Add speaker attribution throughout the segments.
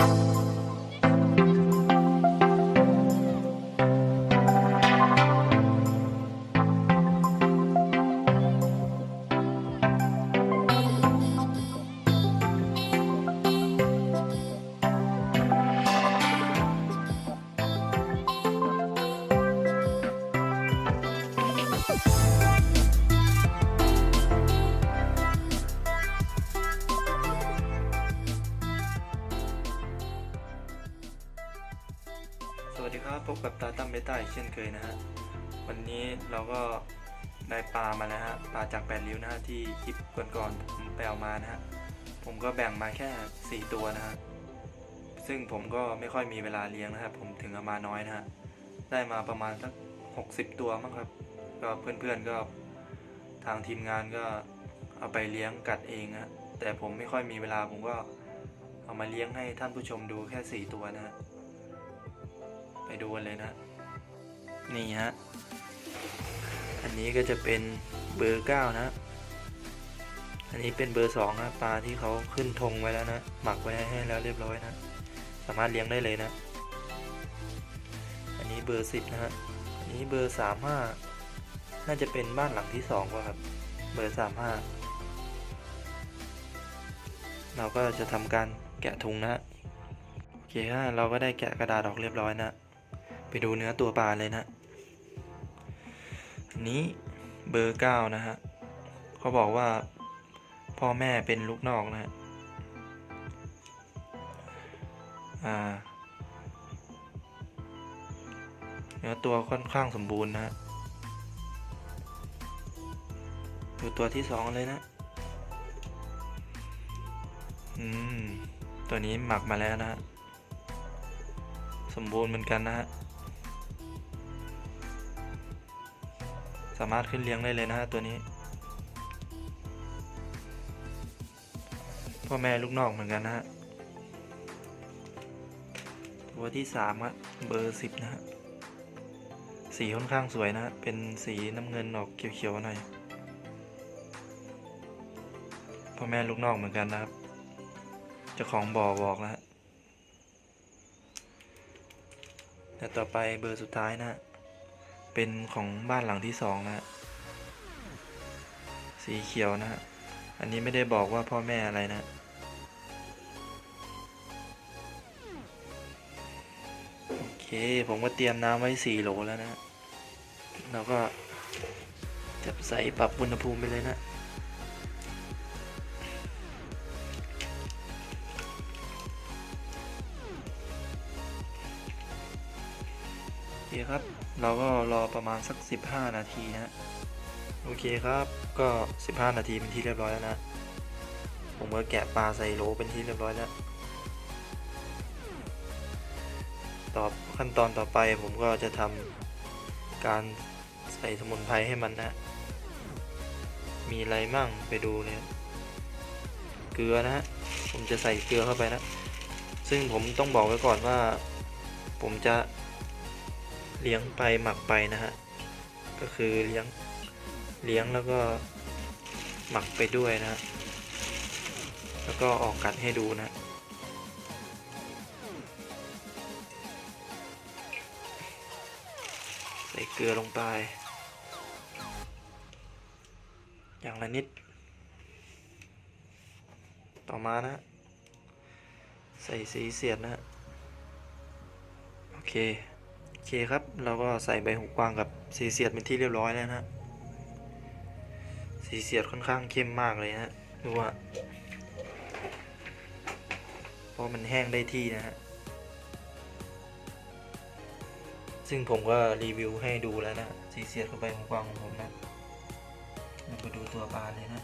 Speaker 1: you สวัสดีครับพบกับตาตั้มเบต้าอีกเช่นเคยนะฮะวันนี้เราก็ได้ปลามาแล้วฮะปลาจากแปดริ้วนะฮะที่คลิปก่อนๆผมไปเอามานะฮะผมก็แบ่งมาแค่ 4 ตัวนะฮะซึ่งผมก็ไม่ค่อยมีเวลาเลี้ยงนะครับผมถึงเอามาน้อยนะฮะได้มาประมาณสัก60 ตัวมั้งครับก็เพื่อนๆก็ทางทีมงานก็เอาไปเลี้ยงกัดเองฮะแต่ผมไม่ค่อยมีเวลาผมก็เอามาเลี้ยงให้ท่านผู้ชมดูแค่ 4 ตัวนะฮะ ไปดูกันเลยนะ นี่ฮะ อันนี้ก็จะเป็นเบอร์เก้านะ อันนี้เป็นเบอร์สองนะปลาที่เขาขึ้นธงไว้แล้วนะ หมักไว้ให้แล้วเรียบร้อยนะ สามารถเลี้ยงได้เลยนะ อันนี้เบอร์สิบนะฮะ อันนี้เบอร์สามห้าน่าจะเป็นบ้านหลังที่สองป่ะครับ เบอร์สามห้าเราก็จะทำการแกะถุงนะฮะโอเคฮะเราก็ได้แกะกระดาษออกเรียบร้อยนะ ไปดูเนื้อตัวปลาเลยนะนนี้เบอร์เก้านะฮะเขาบอกว่าพ่อแม่เป็นลูกนอกนะฮะอ่าเนื้อตัวค่อนข้างสมบูรณ์นะฮะดูตัวที่สองเลยนะ อืม ตัวนี้หมักมาแล้วนะฮะ สมบูรณ์เหมือนกันนะฮะ สามารถขึ้นเลี้ยงได้เลยนะฮะตัวนี้ พ่อแม่ลูกนอกเหมือนกันนะฮะ ตัวที่สามอะเบอร์สิบนะฮะ สีค่อนข้างสวยนะฮะ เป็นสีน้ำเงินออกเขียวๆหน่อย พ่อแม่ลูกนอกเหมือนกันนะครับจ้าของบ่อบอกแล้วฮะและต่อไปเบอร์สุดท้ายนะฮะ เป็นของบ้านหลังที่สองนะฮะสีเขียวนะฮะอันนี้ไม่ได้บอกว่าพ่อแม่อะไรนะ โอเค ผมก็เตรียมน้ำไว้4โหลแล้วนะฮะเราก็จับใส่ปรับอุณหภูมิไปเลยนะโอเคครับ เราก็รอประมาณสัก 15 นาทีนะฮะโอเคครับก็ 15 นาทีเป็นที่เรียบร้อยแล้วนะ ผมก็แกะปลาใส่โหลเป็นที่เรียบร้อยแล้วต่อขั้นตอนต่อไปผมก็จะทำการใส่สมุนไพรให้มันนะ มีอะไรมั่งไปดูเลยเกลือนะฮะ ผมจะใส่เกลือเข้าไปนะ ซึ่งผมต้องบอกไว้ก่อนว่า ผมจะ เลี้ยงไปหมักไปนะฮะ ก็คือเลี้ยงเลี้ยงแล้วก็หมักไปด้วยนะฮะ แล้วก็ออกกัดให้ดูนะใส่เกลือลงไป อย่างละนิด ต่อมานะ ใส่สีเสียดนะ โอเค เคครับ เราก็ใส่ใบหูกวางกับสีเสียดเป็นที่เรียบร้อยแล้วนะฮะสีเสียดค่อนข้างเข้มมากเลยนะฮะดูว่าเพราะมันแห้งได้ที่นะฮะซึ่งผมก็รีวิวให้ดูแล้วนะสีเสียดกับใบหูกวางของผมนะเราไปดูตัวปลาเลยนะ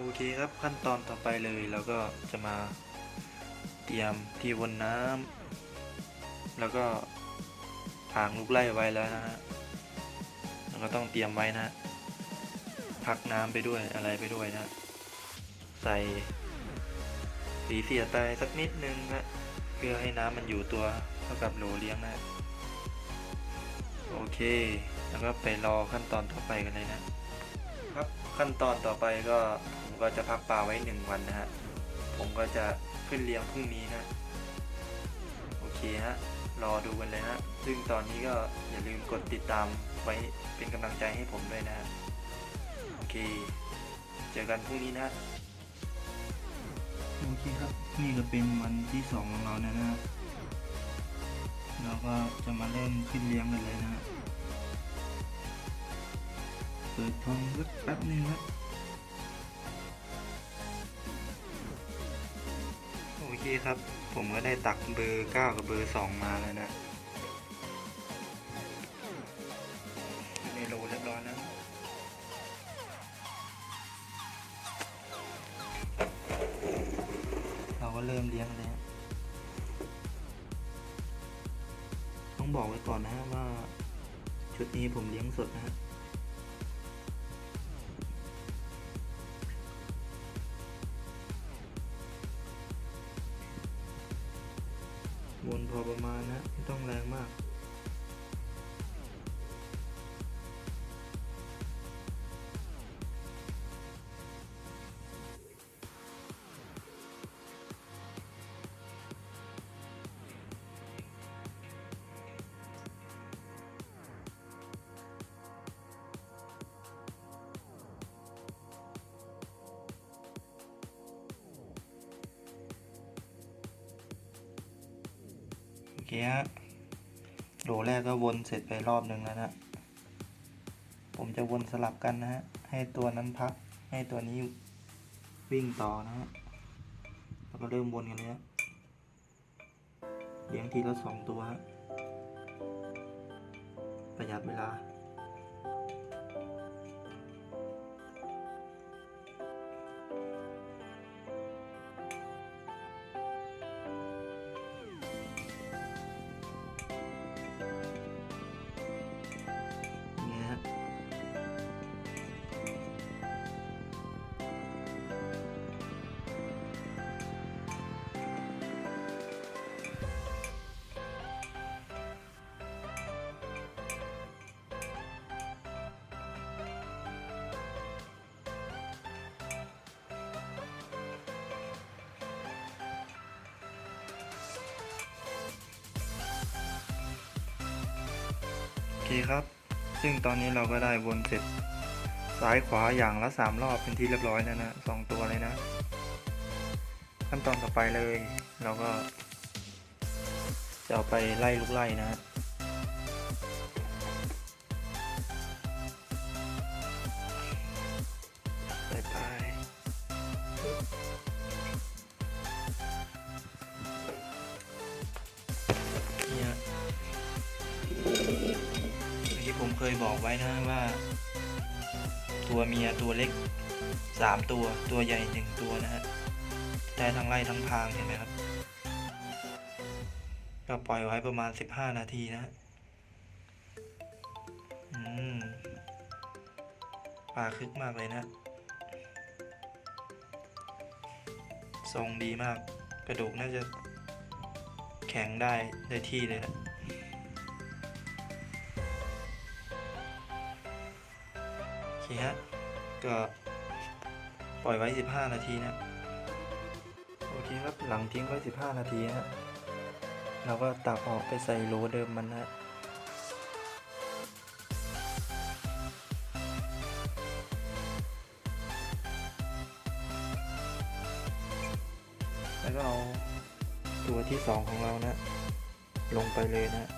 Speaker 1: โอเคครับขั้นตอนต่อไปเลยเราก็จะมาเตรียมที่วนน้ำแล้วก็ถางลูกไล่ไว้แล้วนะฮะแล้วก็ต้องเตรียมไว้นะพักน้ำไปด้วยอะไรไปด้วยนะ ใส่สีเสียไปสักนิดนึงนะเพื่อให้น้ำมันอยู่ตัวเท่ากับโหลเลี้ยงนะโอเค แล้วก็ไปรอขั้นตอนต่อไปกันเลยนะครับขั้นตอนต่อไปก็ ก็จะพักปลาไว้หนึ่งวันนะฮะ ผมก็จะขึ้นเลี้ยงพรุ่งนี้นะ โอเคฮะ รอดูกันเลยฮะ ซึ่งตอนนี้ก็อย่าลืมกดติดตามไว้เป็นกำลังใจให้ผมด้วยนะฮะ โอเค เจอกันพรุ่งนี้นะโอเคครับ นี่ก็เป็นวันที่สองของเรานะนะเราก็จะมาเริ่มขึ้นเลี้ยงกันเลยนะฮะเปิดทองสักแป๊บนึงครับ โอเครับ ผมก็ได้ตักเบอร์ 9 กับเบอร์ 2 มาแล้วนะในโลเรียบร้อยแล้วเราก็เริ่มเลี้ยงแล้วต้องบอกไว้ก่อนนะฮะว่าชุดนี้ผมเลี้ยงสดนะฮะ โอเคฮะโหลแรกก็วนเสร็จไปรอบหนึ่งแล้วนะ ผมจะวนสลับกันนะฮะ ให้ตัวนั้นพัก ให้ตัวนี้วิ่งต่อนะฮะ แล้วก็เริ่มวนกันเลยฮะเลี้ยงทีละสองตัวฮะประหยัดเวลา เคครับ ซึ่งตอนนี้เราก็ได้วนเสร็จ ซ้ายขวาอย่างละสามรอบเป็นที่เรียบร้อยแล้วนะสองตัวเลยนะ ขั้นตอนต่อไปเลย เราก็ จะเอาไปไล่ลูกไล่นะ ยบอกไว้นะว่า ตัวเมียตัวเล็กสามตัวตัวใหญ่หนึ่งตัวนะฮะได้ทั้งไล่ทั้งพางเห็นไหมครับก็ปล่อยไว้ประมาณสิบห้านาทีนะฮะอืมปลาคึกมากเลยนะทรงดีมาก กระดูกน่าจะแข็งได้ได้ที่เลยนะ เคฮะ ก็ปล่อยไว้ 15 นาทีนะ โอเคครับ หลังทิ้งไว้ 15 นาทีฮะ เราก็ตักออกไปใส่โหลเดิมมันนะแล้วก็เอาตัวที่สองของเรานะ ลงไปเลยนะ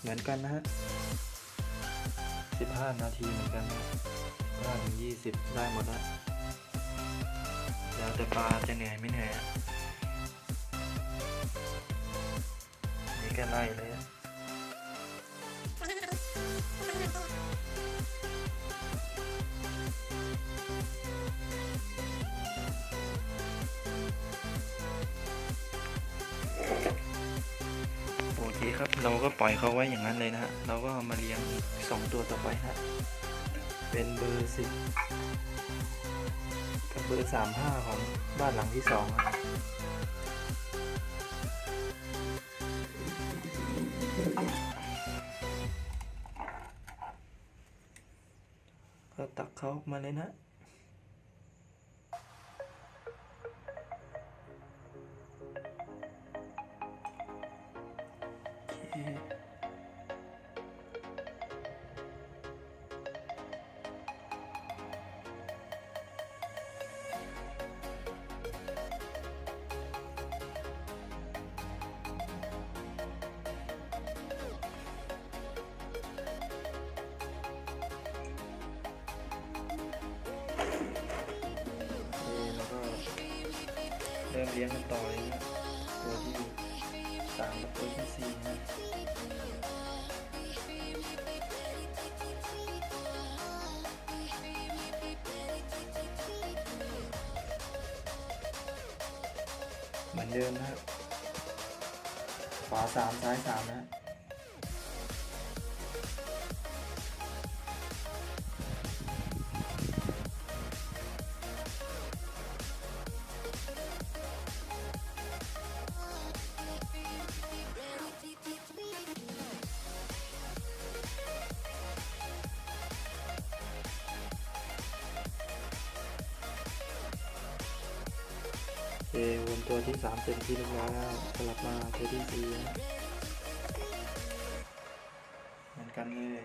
Speaker 1: เหมือนกันนะฮะ 15 นาทีเหมือนกันนะ5ถึง20 ได้หมดแล้วแล้วแต่ปลาจะเหนื่อยไม่เหนื่อยนี่ก็ไล่เลย ครับ เราก็ปล่อยเขาไว้อย่างนั้นเลยนะฮะ เราก็มาเลี้ยงสองตัวต่อไปฮะ เป็นเบอร์สิบกับเบอร์สามห้าของบ้านหลังที่สองครับก็ตักเขาออกมาเลยนะ ริ่มเลี้ยงกันต่อเลยนะตัวที่สามกับตัวที่สี่นะเหมือนเดิมนะขวาสามซ้ายสามนะ เควนตัวที่ 3 เป็นที่เรียบร้อยแล้วกลับมาตัวที่ 4 เหมือนกันเลย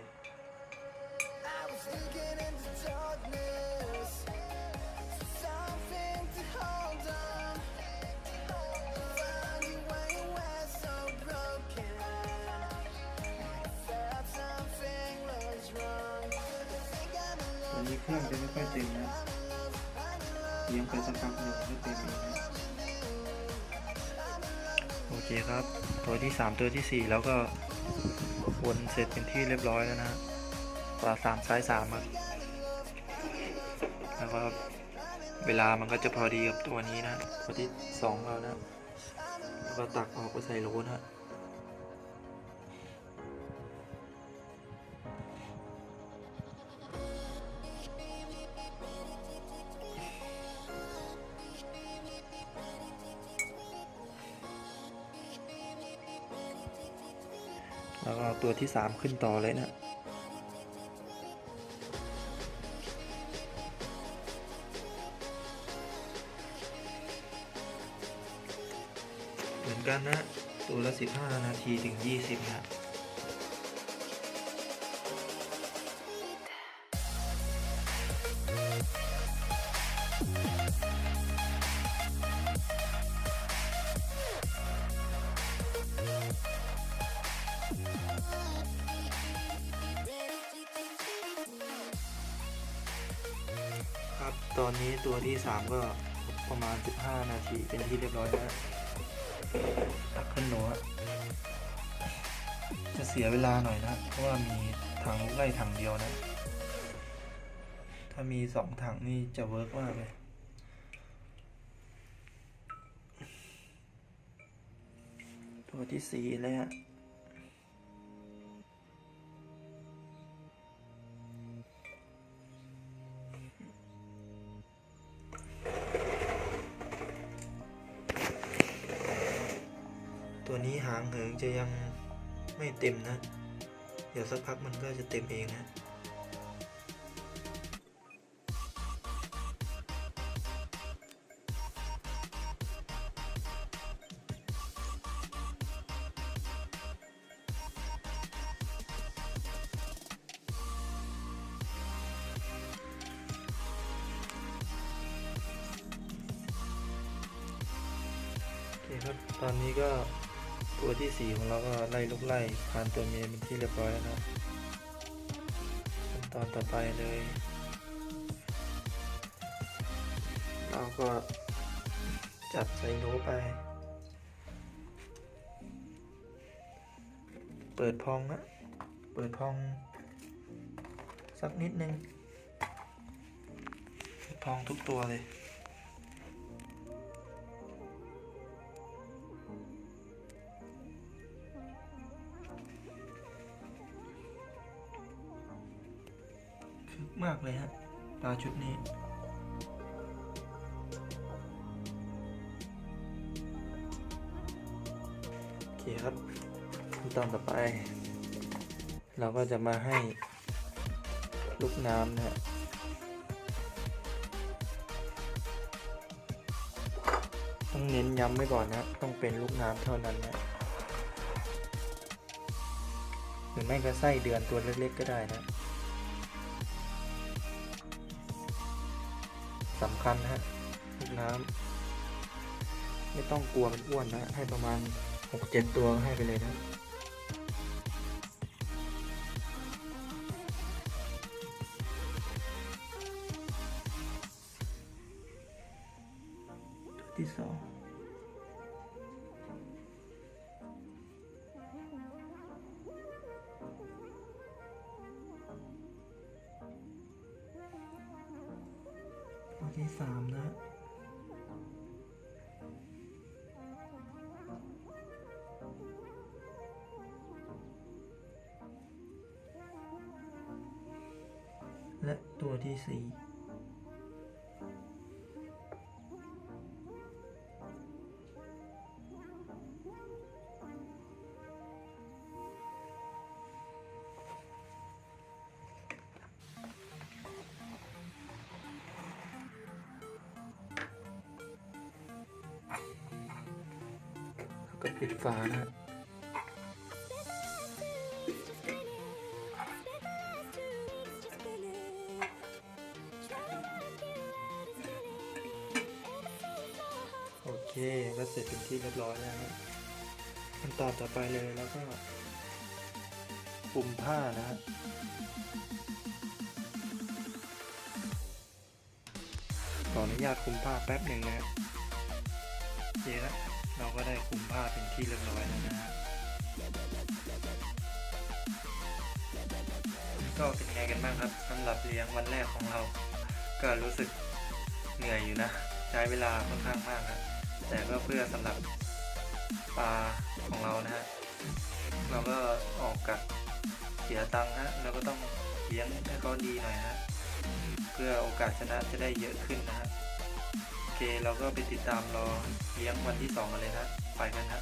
Speaker 1: ตันนี้เครื่องจะไม่ค่อยเต็มนะเลี้ยงไปสักพักหนึ่งก็เต็มเองนะ เคครับ ตัวที่สามตัวที่สี่แล้วก็วนเสร็จเป็นที่เรียบร้อยแล้วนะขวาสามซ้ายสามครับแล้วก็เวลามันก็จะพอดีกับตัวนี้นะตัวที่สองเรานะ แล้วก็ตักออกไปใส่โหลนะ ตัวที่สามขึ้นต่อเลยนะ เหมือนกันนะ ตัวละ 15 นาทีถึง 20 นะ ครับ ตอนนี้ตัวที่ 3 ก็ประมาณ 15 นาทีเป็นที่เรียบร้อยแล้วตักขึ้นหลอะจะเสียเวลาหน่อยนะ เพราะว่ามีถังลูกไล่ถังเดียวนะ ถ้ามีสองถังนี่จะเวิร์กมากเลยตัวที่สี่เลย ตัวนี้หางเหิงจะยังไม่เต็มนะ เดี๋ยวสักพักมันก็จะเต็มเองนะ ตัวที่สี่ของเราก็ไล่ลูกไล่ผ่านตัวเมียเป็นที่เรียบร้อยแล้วนะขั้นตอนต่อไปเลย เราก็จัดใส่โหลไป เปิดพองนะเปิดพอง สักนิดนึงพองทุกตัวเลย มากเลยฮะปลาชุดนี้ โอเคครับขั้นตอนต่อไป เราก็จะมาให้ลูกน้ำนะฮะต้องเน้นย้ำไว้ก่อนนะ ต้องเป็นลูกน้ำเท่านั้นนะหรือไม่ก็ไส้เดือนตัวเล็กๆก็ได้นะ สำคัญนะฮะลูกน้ำไม่ต้องกลัวมันอ้วนนะ ให้ประมาณ 6-7 ตัวให้ไปเลยนะ และตัวที่สี่ เคก็เสร็จเป็นที่เรียบร้อยแล้วนะขั้นตอนต่อไปเลยแล้วก็คลุมผ้านะฮะขออนุญาตคุมผ้าแป๊บหนึ่งนะฮะโอเคแล้วเราก็ได้คุมผ้าเป็นที่เรียบร้อยแล้วนะฮะก็เป็นไงกันบ้างครับสำหรับเลี้ยงวันแรกของเรา ก็รู้สึกเหนื่อยอยู่นะ ใช้เวลาค่อนข้างมากนะ แต่ก็เพื่อสำหรับปลาของเรานะฮะเราก็ออกกับเสียตังค์ฮะเราก็ต้องเลี้ยงให้เขาดีหน่อยฮะเพื่อโอกาสชนะจะได้เยอะขึ้นนะฮะโอเคเราก็ไปติดตามรอเลี้ยงวันที่สองกันเลยนะไปกันฮะ